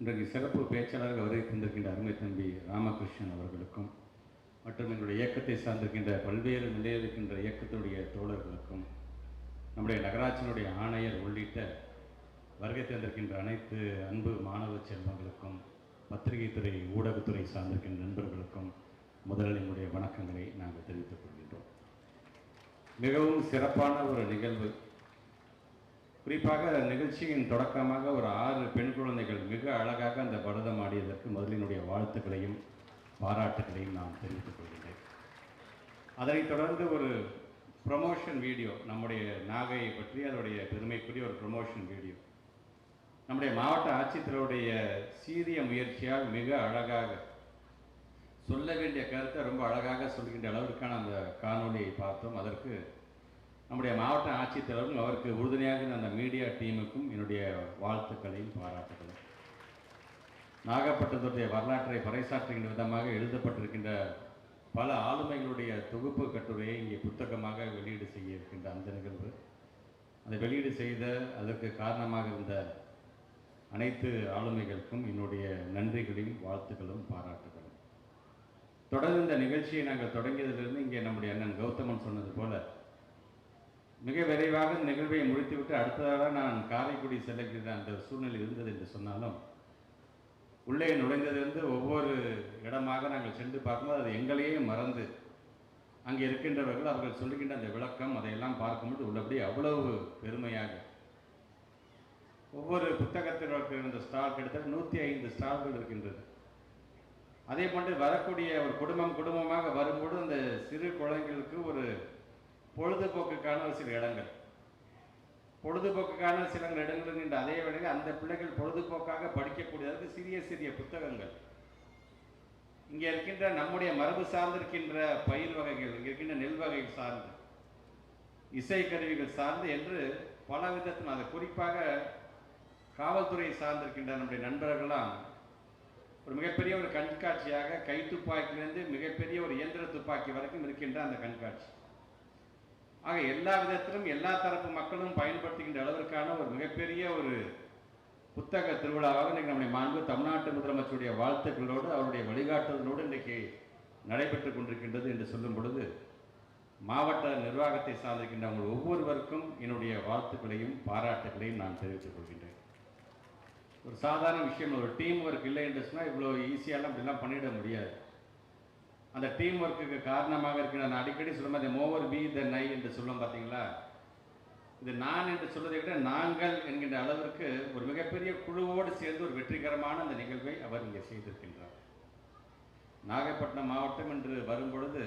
இன்றைக்கு சிறப்பு பேச்சாளர்கள் வருகை தந்திருக்கின்ற அருமை தம்பி ராமகிருஷ்ணன் அவர்களுக்கும் மற்றும் எங்களுடைய இயக்கத்தை சார்ந்திருக்கின்ற பல்வேறு நிலையில் இருக்கின்ற இயக்கத்தினுடைய தோழர்களுக்கும் நம்முடைய நகராட்சியினுடைய ஆணையர் உள்ளிட்ட வருகை தந்திருக்கின்ற அனைத்து அன்பு மாணவ செல்வங்களுக்கும் பத்திரிகை துறை ஊடகத்துறை சார்ந்திருக்கின்ற நண்பர்களுக்கும் முதலில் எங்களுடைய வணக்கங்களை நாங்கள் தெரிவித்துக் கொள்கின்றோம். மிகவும் சிறப்பான ஒரு நிகழ்வு குறிப்பாக நிகழ்ச்சியின் தொடக்கமாக ஒரு ஆறு பெண் குழந்தைகள் மிக அழகாக அந்த பரதம் ஆடியதற்கு முதலினுடைய வாழ்த்துக்களையும் பாராட்டுகளையும் நான் தெரிவித்துக் கொள்கிறேன். அதனைத் தொடர்ந்து ஒரு ப்ரமோஷன் வீடியோ நம்முடைய நாகையை பற்றி அதனுடைய பெருமைக்குரிய ஒரு ப்ரமோஷன் வீடியோ நம்முடைய மாவட்ட ஆட்சித்தலைவருடைய சீரிய முயற்சியால் மிக அழகாக சொல்ல வேண்டிய கருத்தை ரொம்ப அழகாக சொல்கின்ற அளவிற்கான அந்த காணொலியை பார்த்தோம். அதற்கு நம்முடைய மாவட்ட ஆட்சித்தலைவரும் அவருக்கு உறுதுணையாக அந்த மீடியா டீமுக்கும் என்னுடைய வாழ்த்துக்களையும் பாராட்டுகளும் நாகப்பட்டினத்துடைய வரலாற்றை பறைசாற்றுகின்ற விதமாக எழுதப்பட்டிருக்கின்ற பல ஆளுமைகளுடைய தொகுப்பு கட்டுரையை இங்கே புத்தகமாக வெளியீடு செய்ய இருக்கின்ற அந்த நிகழ்வு. அதை வெளியீடு செய்த அதற்கு காரணமாக இருந்த அனைத்து ஆளுமைகளுக்கும் என்னுடைய நன்றிகளையும் வாழ்த்துக்களும் பாராட்டுகளும். தொடர்ந்து இந்த நிகழ்ச்சியை நாங்கள் தொடங்கியதிலிருந்து இங்கே நம்முடைய அண்ணன் கௌதமன் சொன்னது போல மிக விரைவாக இந்த நிகழ்வை முடித்துவிட்டு அடுத்ததாக நான் காரைக்குடி செல்லுகிற அந்த சூழ்நிலை இருந்தது என்று சொன்னாலும் உள்ளே நுழைந்ததிலிருந்து ஒவ்வொரு இடமாக நாங்கள் சென்று பார்க்கும்போது அது எங்களையே மறந்து அங்கே இருக்கின்றவர்கள் அவர்கள் சொல்லுகின்ற அந்த விளக்கம் அதையெல்லாம் பார்க்கும்போது உள்ளபடி அவ்வளவு பெருமையாக. ஒவ்வொரு புத்தகத்தில் இருக்கின்ற ஸ்டால் கிட்டத்தட்ட நூற்றி ஐந்து ஸ்டால்கள் இருக்கின்றது. அதே போன்று வரக்கூடிய ஒரு குடும்பம் குடும்பமாக வரும்போது அந்த சிறு குழந்தைகளுக்கு ஒரு பொழுதுபோக்குக்கான ஒரு சில இடங்கள். பொழுதுபோக்குக்கான சில இடங்கள் இருக்கின்ற அதே வேளையில் அந்த பிள்ளைகள் பொழுதுபோக்காக படிக்கக்கூடியதற்கு சிறிய சிறிய புத்தகங்கள். இங்கே இருக்கின்ற நம்முடைய மரபு சார்ந்திருக்கின்ற பயிர் வகைகள் இங்கே இருக்கின்ற நெல் வகை சார்ந்து இசைக்கருவிகள் சார்ந்து என்று பல விதத்தில் அது குறிப்பாக காவல்துறை சார்ந்திருக்கின்ற நம்முடைய நண்பர்கள்லாம் ஒரு மிகப்பெரிய ஒரு கண்காட்சியாக கை துப்பாக்கியிலிருந்து மிகப்பெரிய ஒரு இயந்திர துப்பாக்கி வரைக்கும் இருக்கின்ற அந்த கண்காட்சி. ஆக எல்லா விதத்திலும் எல்லா தரப்பு மக்களும் பயன்படுத்துகின்ற அளவிற்கான ஒரு மிகப்பெரிய ஒரு புத்தக திருவிழாவாக இன்றைக்கு நம்முடைய மாண்பு தமிழ்நாட்டு முதலமைச்சருடைய வாழ்த்துக்களோடு அவருடைய வழிகாட்டுதலோடு இன்றைக்கு நடைபெற்று கொண்டிருக்கின்றது என்று சொல்லும் பொழுது மாவட்ட நிர்வாகத்தை சார்ந்திருக்கின்ற உங்கள் ஒவ்வொருவருக்கும் என்னுடைய வாழ்த்துக்களையும் பாராட்டுகளையும் நான் தெரிவித்துக் கொள்கின்றேன். ஒரு சாதாரண விஷயம் ஒரு டீம் ஒர்க் இல்லை என்று சொன்னால் இவ்வளோ ஈஸியாலாம் இப்படிலாம் பண்ணிட முடியாது. அந்த டீம் ஒர்க்குக்கு காரணமாக இருக்கு நான் அடிக்கடி சொல்லும் அந்த மோவர் பி த நை என்று சொல்லும் பார்த்தீங்களா? இது நான் என்று சொல்வதை விட நாங்கள் என்கின்ற அளவிற்கு ஒரு மிகப்பெரிய குழுவோடு சேர்ந்து ஒரு வெற்றிகரமான அந்த நிகழ்வை அவர் இங்கே செய்திருக்கின்றார். நாகப்பட்டினம் மாவட்டம் என்று வரும்பொழுது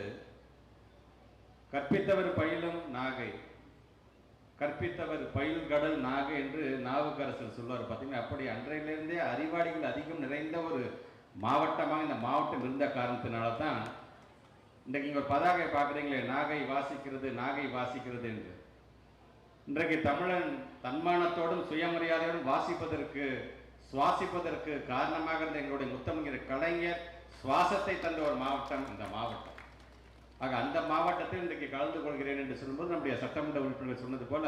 கற்பித்தவர் பயிலும் நாகை கற்பித்தவர் பயில் கடல் நாகை என்று நாவுக்கரசர் சொல்வார் பார்த்தீங்கன்னா அப்படி அன்றையிலிருந்தே அறிவாளிகள் அதிகம் நிறைந்த ஒரு மாவட்டமாக இந்த மாவட்டம் இருந்த காரணத்தினால தான் இன்றைக்கு இங்கே பதாகை பார்க்குறீங்களே நாகை வாசிக்கிறது நாகை வாசிக்கிறது என்று. இன்றைக்கு தமிழன் தன்மானத்தோடும் சுயமரியாதையோடும் வாசிப்பதற்கு சுவாசிப்பதற்கு காரணமாக இருந்த எங்களுடைய முத்தமிழர் கலைஞர் சுவாசத்தை தந்த ஒரு மாவட்டம் இந்த மாவட்டம். ஆக அந்த மாவட்டத்தில் இன்றைக்கு கலந்து கொள்கிறேன் என்று சொல்லும்போது நம்முடைய சட்டமன்ற உறுப்பினர் சொன்னது போல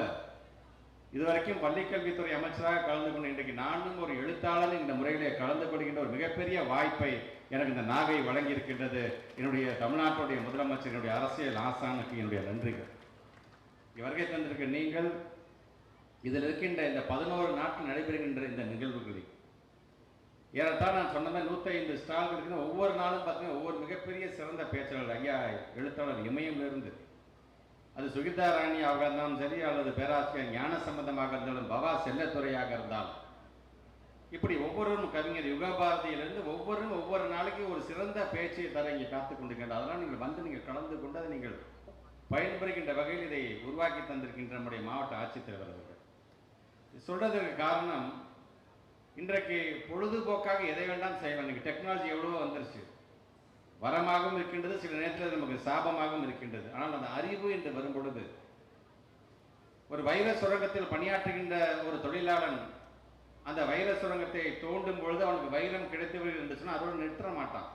இதுவரைக்கும் பள்ளிக்கல்வித்துறை அமைச்சராக கலந்து கொண்டு இன்றைக்கு நானும் ஒரு எழுத்தாளர் இந்த முறையிலே கலந்து கொள்கின்ற ஒரு மிகப்பெரிய வாய்ப்பை எனக்கு இந்த நாகை வழங்கி இருக்கின்றது என்னுடைய தமிழ்நாட்டுடைய முதலமைச்சர் என்னுடைய அரசியல் ஆசானுக்கு என்னுடைய நன்றிகள். இங்கே வருகை தந்திருக்க நீங்கள் இதில் இருக்கின்ற இந்த பதினோரு நாட்கள் நடைபெறுகின்ற இந்த நிகழ்வுகளில் ஏறத்தாழ நான் சொன்ன மாதிரி நூற்றி ஸ்டால் இருக்கிற ஒவ்வொரு நாளும் பார்த்தீங்கன்னா ஒவ்வொரு மிகப்பெரிய சிறந்த பேச்சாளர் ஐயா எழுத்தாளர் இமயமிலிருந்து அது சுகிதா ராணி ஆக இருந்தாலும் சரி அல்லது பேராசிரியர் ஞான சம்பந்தமாக இருந்தாலும் பவா செல்லத்துறையாக இருந்தாலும். இப்படி ஒவ்வொருவரும் கவிஞர் யுகபாரதியிலிருந்து ஒவ்வொருவரும் ஒவ்வொரு நாளைக்கு ஒரு சிறந்த பேச்சை தர இங்கே காத்து கொண்டிருக்கின்ற அதெல்லாம் நீங்கள் வந்து நீங்கள் கலந்து கொண்டு அதை நீங்கள் பயன்பெறுகின்ற வகையில் இதை உருவாக்கி தந்திருக்கின்ற நம்முடைய மாவட்ட ஆட்சித்தலைவர் அவர்கள். சொல்றதுக்கு காரணம் இன்றைக்கு பொழுதுபோக்காக எதை வேண்டாம் செய்வேன் இன்னைக்கு டெக்னாலஜி எவ்வளவோ வந்துருச்சு. வரமாகவும் இருக்கின்றது சில நேரத்தில் நமக்கு சாபமாகவும் இருக்கின்றது. ஆனால் அந்த அறிவு என்று வரும் பொழுது ஒரு வைர சுரங்கத்தில் பணியாற்றுகின்ற ஒரு தொழிலாளன் அந்த வைர சுரங்கத்தை தோண்டும் பொழுது அவனுக்கு வைரம் கிடைத்து என்று சொன்னால் அதோடு நிறுத்த மாட்டான்.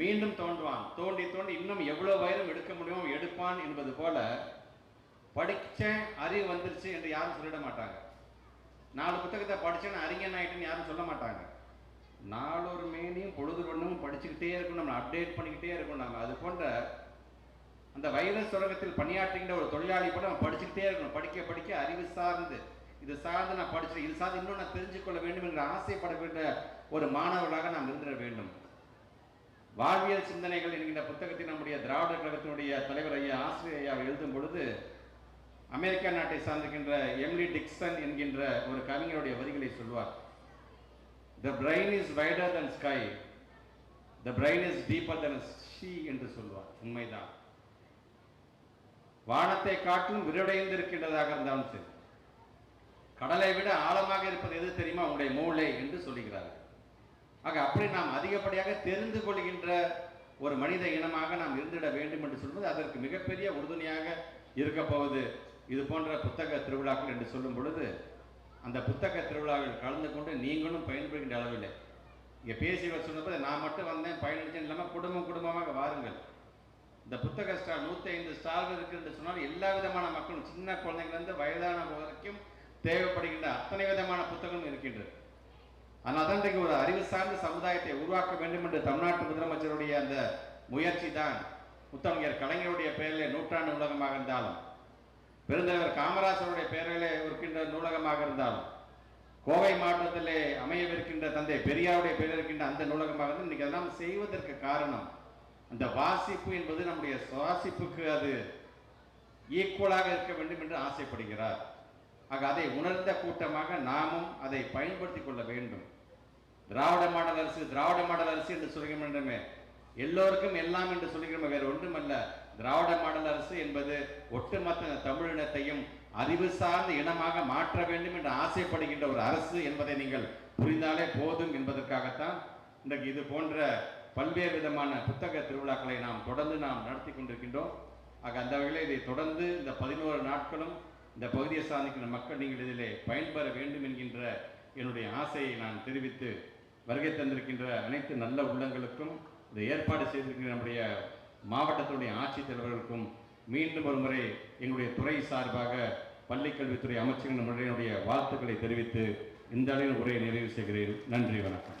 மீண்டும் தோண்டுவான் தோண்டி தோண்டி இன்னும் எவ்வளோ வைரம் எடுக்க முடியுமோ எடுப்பான் என்பது போல படித்த அறிவு வந்துருச்சு என்று யாரும் சொல்லிட மாட்டாங்க. நாலு புத்தகத்தை படித்தேன்னு அறிஞன் ஆயிட்டுன்னு யாரும் சொல்ல மாட்டாங்க. நாளொரு மேனியும் பொழுது ஒன்றும் படிச்சுக்கிட்டே இருக்கணும் நம்ம அப்டேட் பண்ணிக்கிட்டே இருக்கணும். நம்ம அது போன்ற அந்த வைரஸ் சுரங்கத்தில் பணியாற்றுகின்ற ஒரு தொழிலாளி கூட நம்ம படிச்சுக்கிட்டே இருக்கணும். படிக்க படிக்க அறிவு சார்ந்து இது சார்ந்து நான் படிச்சு இது சார்ந்து இன்னும் நான் தெரிஞ்சுக்கொள்ள வேண்டும் என்ற ஆசைப்பட வேண்டிய ஒரு மாணவர்களாக நாம் இருந்திட வேண்டும். வாழ்வியல் சிந்தனைகள் என்கின்ற புத்தகத்தை நம்முடைய திராவிட கழகத்தினுடைய தலைவர் ஐயா ஆசிரியர் ஐயா எழுதும் பொழுது அமெரிக்கா நாட்டை சார்ந்திருக்கின்ற எம்லி டிக்சன் என்கின்ற ஒரு கவிஞருடைய வரிகளை சொல்வார். The brain is wider than sky the brain is deeper than sea என்று சொல்வார். உண்மைதான். வானத்தை காட்டிலும் விரிவடைந்திருக்கின்றதாக இருந்தாலும் சரி கடலை விட ஆழமாக இருப்பது எது தெரியுமா? உங்களுடைய மூளை என்று சொல்லுகிறார்கள். ஆக அப்படி நாம் அதிகப்படியாக தெரிந்து கொள்கின்ற ஒரு மனித இனமாக நாம் இருந்திட வேண்டும் என்று சொல்வது அதற்கு மிகப்பெரிய உறுதுணையாக இருக்கப்போவது. இது போன்ற புத்தக திருவிழாக்கள் என்று சொல்லும் பொழுது அந்த புத்தக திருவிழாவில் கலந்து கொண்டு நீங்களும் பயன்படுகின்ற அளவில். இங்கே பேசியவர் சொன்னபோது நான் மட்டும் வந்தேன் பயணிச்சேன் இல்லாமல் குடும்பம் குடும்பமாக வாருங்கள். இந்த புத்தக ஸ்டால் நூற்றி ஐந்து ஸ்டால்கள் இருக்குன்னு சொன்னால் எல்லா விதமான மக்களும் சின்ன குழந்தைங்கள்லேருந்து வயதான வரைக்கும் தேவைப்படுகின்ற அத்தனை விதமான புத்தகமும் இருக்கின்றது. ஆனால் தான் ஒரு அறிவு சார்ந்த சமுதாயத்தை உருவாக்க வேண்டும் என்று தமிழ்நாட்டு முதலமைச்சருடைய அந்த முயற்சி தான். முத்தமிழர் கலைஞருடைய பெயரில் நூற்றாண்டு உலகமாக இருந்தாலும் பெருந்தலைவர் காமராசருடைய பெயரிலே இருக்கின்ற நூலகமாக இருந்தாலும் கோவை மாவட்டத்திலே அமையவிருக்கின்ற தந்தை பெரியாருடைய பெயரில் இருக்கின்ற அந்த நூலகமாக இருந்து இன்னைக்கு அதெல்லாம் செய்வதற்கு காரணம் அந்த வாசிப்பு என்பது நம்முடைய சுவாசிப்புக்கு அது ஈக்குவலாக இருக்க வேண்டும் என்று ஆசைப்படுகிறார். ஆக அதை உணர்ந்த கூட்டமாக நாமும் அதை பயன்படுத்திக் கொள்ள வேண்டும். திராவிட மாடல் அரசு திராவிட மாடல் அரசு என்று சொல்கின்றமே எல்லோருக்கும் எல்லாம் என்று சொல்லுகிறோம் வேறு ஒன்றுமல்ல. திராவிட மாடல் அரசு என்பது ஒட்டுமொத்த தமிழினத்தையும் அறிவு சார்ந்த இனமாக மாற்ற வேண்டும் என்று ஆசைப்படுகின்ற ஒரு அரசு என்பதை நீங்கள் புரிந்தாலே போதும் என்பதற்காகத்தான் இன்றைக்கு இது போன்ற பல்வேறு விதமான புத்தக திருவிழாக்களை நாம் தொடர்ந்து நாம் நடத்தி கொண்டிருக்கின்றோம். ஆக அந்த வகையில் இதை தொடர்ந்து இந்த பதினோரு நாட்களும் இந்த பகுதியை சார்ந்திருக்கின்ற மக்கள் நீங்கள் இதிலே பயன்பெற வேண்டும் என்கின்ற என்னுடைய ஆசையை நான் தெரிவித்து வருகை தந்திருக்கின்ற அனைத்து நல்ல உள்ளங்களுக்கும் இதை ஏற்பாடு செய்திருக்கின்ற நம்முடைய மாவட்டத்தினுடைய ஆட்சித்தலைவர்களுக்கும் மீண்டும் ஒரு முறை எங்களுடைய துறை சார்பாக பள்ளிக்கல்வித்துறை அமைச்சரின் முறையினுடைய வாழ்த்துக்களை தெரிவித்து இந்த அளவில் உரையை நிறைவு செய்கிறேன். நன்றி வணக்கம்.